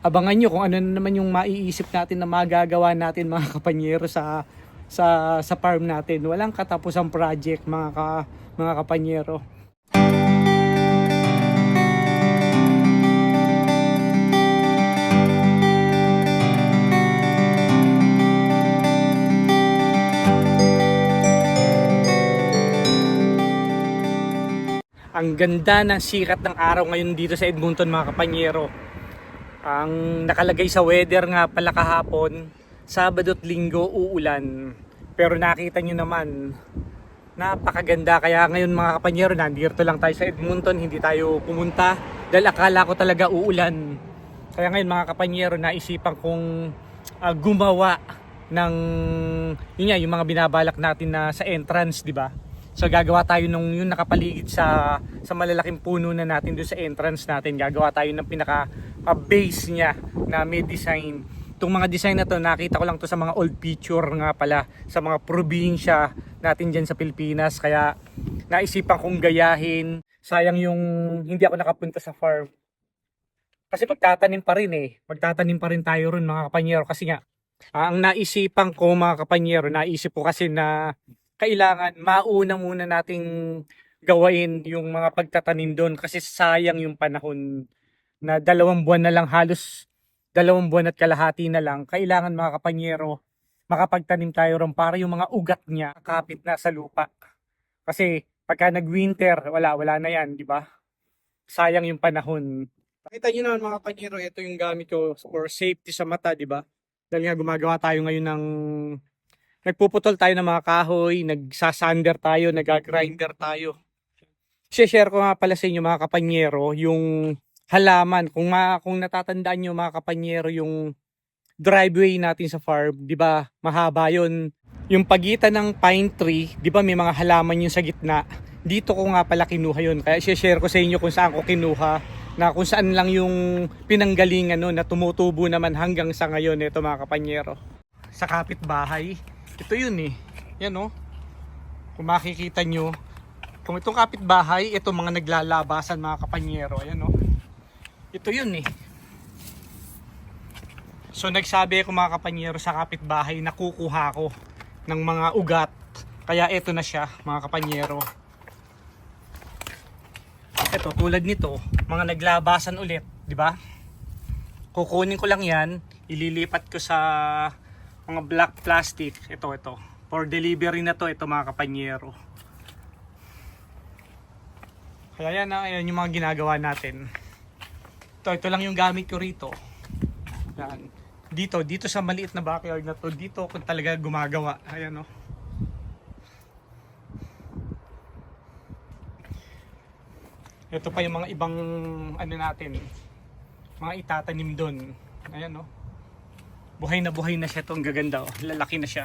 abangan nyo kung ano na naman yung maiisip natin na magagawa natin mga kapanyero sa sa sa farm natin. Walang katapusang project mga ka, mga kapanyero. Ang ganda ng sikat ng araw ngayon dito sa Edmonton mga kapanyero. Ang nakalagay sa weather nga pala kahapon, Sabado at Linggo uulan. Pero nakita nyo naman, napakaganda. Kaya ngayon mga kapanyero, nandito lang tayo sa Edmonton, hindi tayo pumunta. Dahil akala ko talaga uulan. Kaya ngayon mga kapanyero, naisipan kong ah, gumawa ng yun nga, yung mga binabalak natin na sa entrance, di ba? So gagawa tayo nung yung nakapaligid sa sa malalaking puno na natin doon sa entrance natin. Gagawa tayo ng pinaka ah, base niya na may design. Itong mga design na to, nakita ko lang to sa mga old picture nga pala sa mga probinsya natin dyan sa Pilipinas. Kaya naisipan kong gayahin. Sayang yung hindi ako nakapunta sa farm. Kasi magtatanim pa rin eh. Magtatanim pa rin tayo ron mga kapanyero. Kasi nga, ah, ang naisipan ko mga kapanyero, naisip ko kasi na kailangan mauna muna nating gawain yung mga pagtatanim doon kasi sayang yung panahon na dalawang buwan na lang halos dalawang buwan at kalahati na lang. Kailangan mga kapanyero makapagtanim tayo ron para yung mga ugat niya kapit na sa lupa. Kasi pagka nag-winter wala wala na yan di ba? Sayang yung panahon. Nakita niyo naman mga kapanyero ito yung gamit ko for safety sa mata di ba? Dahil nga gumagawa tayo ngayon ng nagpuputol tayo ng mga kahoy, nagsasander tayo, nagagrinder tayo. share ko nga pala sa inyo mga kapanyero yung halaman. Kung, ma, kung natatandaan nyo mga kapanyero yung driveway natin sa farm, di ba mahaba yon Yung pagitan ng pine tree, di ba may mga halaman yun sa gitna. Dito ko nga pala kinuha yun. Kaya share ko sa inyo kung saan ko kinuha na kung saan lang yung pinanggalingan no, na tumutubo naman hanggang sa ngayon ito mga kapanyero. Sa kapitbahay, ito yun eh. Yan oh. Kung makikita nyo, kung itong kapitbahay, ito mga naglalabasan mga kapanyero. Ayan oh. Ito yun eh. So nagsabi ako mga kapanyero sa kapitbahay na kukuha ko ng mga ugat. Kaya ito na siya mga kapanyero. Ito tulad nito, mga naglabasan ulit, di ba? Kukunin ko lang 'yan, ililipat ko sa mga black plastic. Ito, ito. For delivery na to, ito mga kapanyero. Kaya yan, ah, ayan yung mga ginagawa natin. Ito, ito lang yung gamit ko rito. Yan. Dito, dito sa maliit na backyard na to, dito ako talaga gumagawa. Ayan o. Ito pa yung mga ibang ano natin, mga itatanim doon. Ayan o. Buhay na buhay na siya to, ang gaganda oh. Lalaki na siya.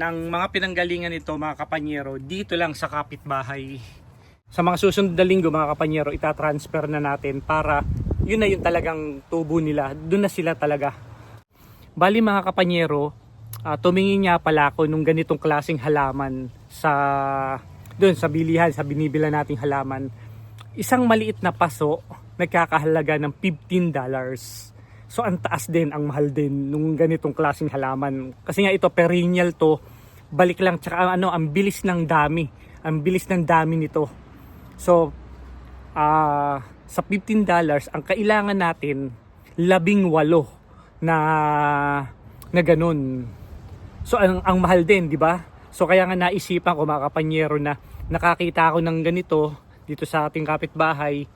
Ng mga pinanggalingan nito mga kapanyero, dito lang sa kapitbahay. Sa mga susunod na linggo mga kapanyero, itatransfer na natin para yun na yung talagang tubo nila. Doon na sila talaga. Bali mga kapanyero, ah, tumingin nga pala ako nung ganitong klaseng halaman sa doon sa bilihan, sa binibila nating halaman. Isang maliit na paso, nagkakahalaga ng 15 dollars. So ang taas din, ang mahal din nung ganitong klaseng halaman. Kasi nga ito perennial to, balik lang tsaka ano, ang bilis ng dami. Ang bilis ng dami nito. So ah sa 15 dollars, ang kailangan natin labing walo na na ganun. So ang, ang mahal din, di ba? So kaya nga naisipan ko mga kapanyero na nakakita ako ng ganito dito sa ating kapitbahay.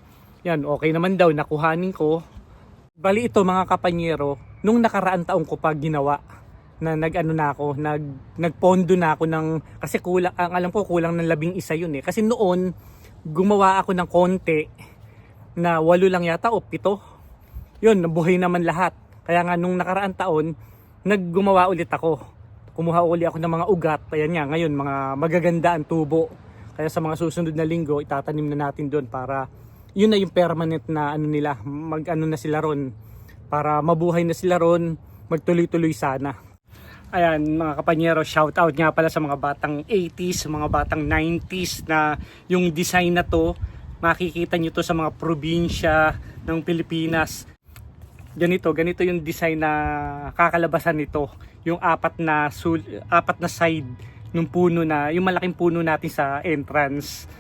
Yan, okay naman daw, nakuhanin ko. Bali ito mga kapanyero, nung nakaraan taong ko pa ginawa na nag-ano na ako, nag nagpondo na ako ng kasi kulang ang alam ko kulang ng labing isa yun eh. Kasi noon gumawa ako ng konti na walo lang yata o pito. Yun, nabuhay naman lahat. Kaya nga nung nakaraan taon, naggumawa ulit ako. Kumuha uli ako ng mga ugat. Ayan nga, ngayon mga magaganda ang tubo. Kaya sa mga susunod na linggo, itatanim na natin doon para yun na yung permanent na ano nila, mag ano na sila ron para mabuhay na sila ron, magtuloy-tuloy sana. Ayan mga kapanyero, shout out nga pala sa mga batang 80s, mga batang 90s na yung design na to makikita nyo to sa mga probinsya ng Pilipinas. Ganito, ganito yung design na kakalabasan nito. Yung apat na sul, apat na side ng puno na, yung malaking puno natin sa entrance.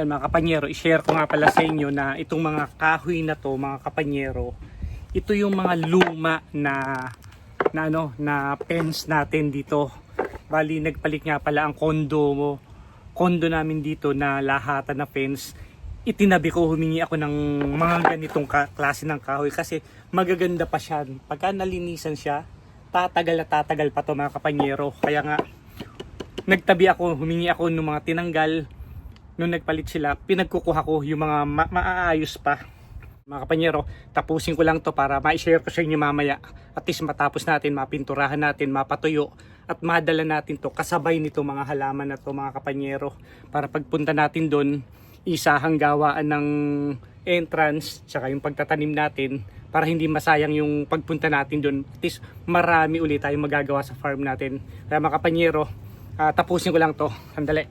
Ayan mga kapanyero, i-share ko nga pala sa inyo na itong mga kahoy na to, mga kapanyero, ito yung mga luma na na ano, na fence natin dito. Bali nagpalit nga pala ang kondo mo. Kondo namin dito na lahatan na fence. Itinabi ko, humingi ako ng mga ganitong klase ng kahoy kasi magaganda pa siya. Pagka nalinisan siya, tatagal at tatagal pa to mga kapanyero. Kaya nga, nagtabi ako, humingi ako ng mga tinanggal, nung nagpalit sila, pinagkukuha ko yung mga ma- maaayos pa. Mga kapanyero, tapusin ko lang to para ma-share ko sa inyo mamaya. At least matapos natin, mapinturahan natin, mapatuyo, at madala natin to kasabay nito mga halaman na to mga kapanyero. Para pagpunta natin doon, isahang gawaan ng entrance, tsaka yung pagtatanim natin, para hindi masayang yung pagpunta natin doon. At least marami ulit tayong magagawa sa farm natin. Kaya mga kapanyero, ah, tapusin ko lang to. Sandali.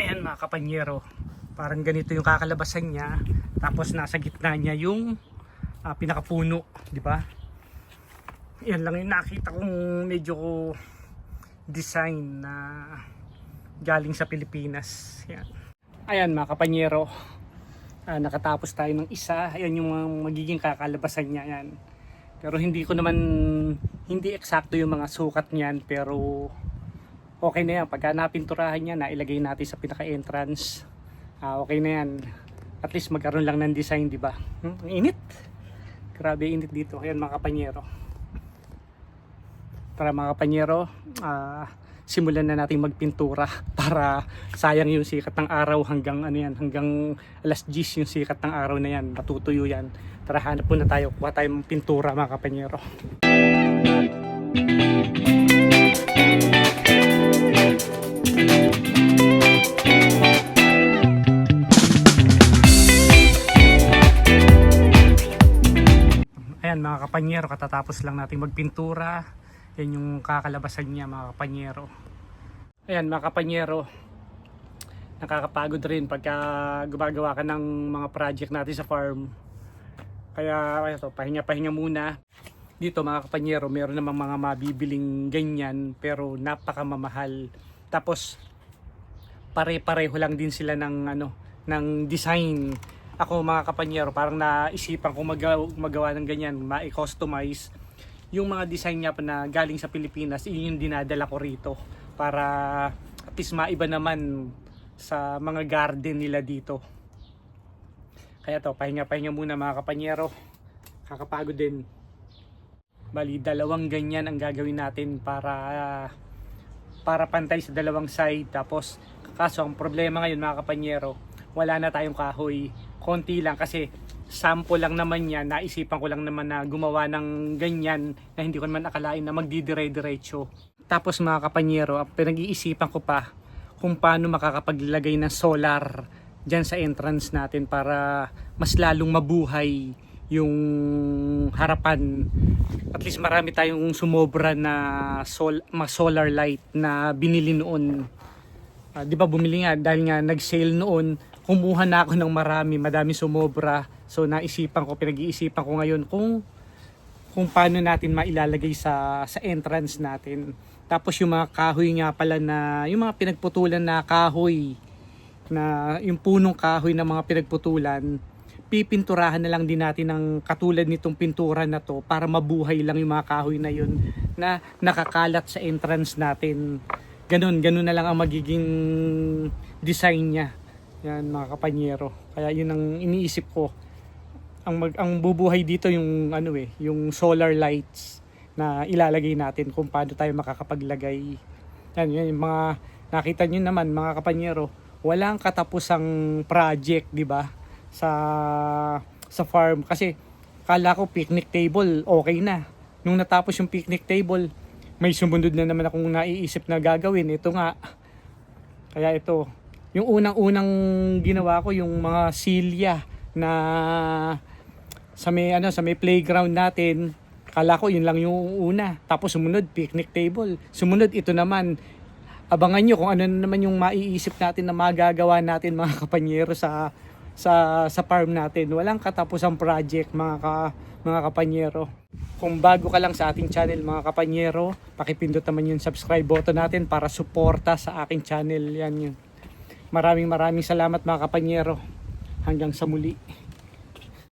Ayan mga kapanyero, parang ganito yung kakalabasan niya. Tapos nasa gitna niya yung ah, pinakapuno, di ba? Yan lang yung nakita kong medyo design na galing sa Pilipinas. Yan. Ayan mga kapanyero, ah, nakatapos tayo ng isa. Ayan yung magiging kakalabasan niya. Yan. Pero hindi ko naman, hindi eksakto yung mga sukat niyan. Pero okay na yan. Pagka napinturahan niya, nailagay natin sa pinaka-entrance. Ah, okay na yan. At least magkaroon lang ng design, di ba? Hmm? Init. Grabe init dito. Ayan mga kapanyero. Tara mga kapanyero, ah, simulan na natin magpintura para sayang yung sikat ng araw hanggang ano yan, hanggang alas 10 yung sikat ng araw na yan, matutuyo yan. Tara hanap muna tayo, kuha tayong pintura mga kapanyero. Ayan mga kapanyero, katatapos lang natin magpintura. Yan yung kakalabasan niya mga kapanyero. Ayan mga kapanyero, nakakapagod rin pagka gumagawa ka ng mga project natin sa farm. Kaya ito, pahinga-pahinga muna. Dito mga kapanyero, meron namang mga mabibiling ganyan pero napakamamahal. Tapos pare-pareho lang din sila ng ano ng design. Ako mga kapanyero, parang naisipan ko magawa, magawa ng ganyan, ma-customize yung mga design niya pa na galing sa Pilipinas, yun yung dinadala ko rito para at least maiba naman sa mga garden nila dito. Kaya to, pahinga-pahinga muna mga kapanyero. Kakapagod din. Bali, dalawang ganyan ang gagawin natin para para pantay sa dalawang side. Tapos, kaso ang problema ngayon mga kapanyero, wala na tayong kahoy. Konti lang kasi sample lang naman yan. Naisipan ko lang naman na gumawa ng ganyan na hindi ko naman akalain na magdidire-diretso. Tapos mga kapanyero, pinag-iisipan ko pa kung paano makakapaglagay ng solar dyan sa entrance natin para mas lalong mabuhay yung harapan. At least marami tayong sumobra na sol, mga solar light na binili noon. Ah, 'Di ba bumili nga dahil nga nag-sale noon, kumuha na ako ng marami, madami sumobra. So naisipan ko, pinag-iisipan ko ngayon kung kung paano natin mailalagay sa sa entrance natin. Tapos yung mga kahoy nga pala na yung mga pinagputulan na kahoy na yung punong kahoy na mga pinagputulan, pipinturahan na lang din natin ng katulad nitong pintura na to para mabuhay lang yung mga kahoy na yun na nakakalat sa entrance natin. Ganun, ganun na lang ang magiging design niya. Yan mga kapanyero. Kaya yun ang iniisip ko. Ang mag, ang bubuhay dito yung ano eh, yung solar lights na ilalagay natin kung paano tayo makakapaglagay. Yan, yan yung mga nakita niyo naman mga kapanyero, walang katapusang project, 'di ba? Sa sa farm kasi kala ko picnic table okay na. Nung natapos yung picnic table, may sumunod na naman akong naiisip na gagawin. Ito nga. Kaya ito, yung unang-unang ginawa ko yung mga silya na sa may ano sa may playground natin kala ko yun lang yung una tapos sumunod picnic table sumunod ito naman abangan nyo kung ano na naman yung maiisip natin na magagawa natin mga kapanyero sa sa sa farm natin. Walang katapusang project mga ka, mga kapanyero. Kung bago ka lang sa ating channel mga kapanyero pakipindot naman yung subscribe button natin para suporta sa aking channel. Yan yun. Maraming maraming salamat mga kapanyero. Hanggang sa muli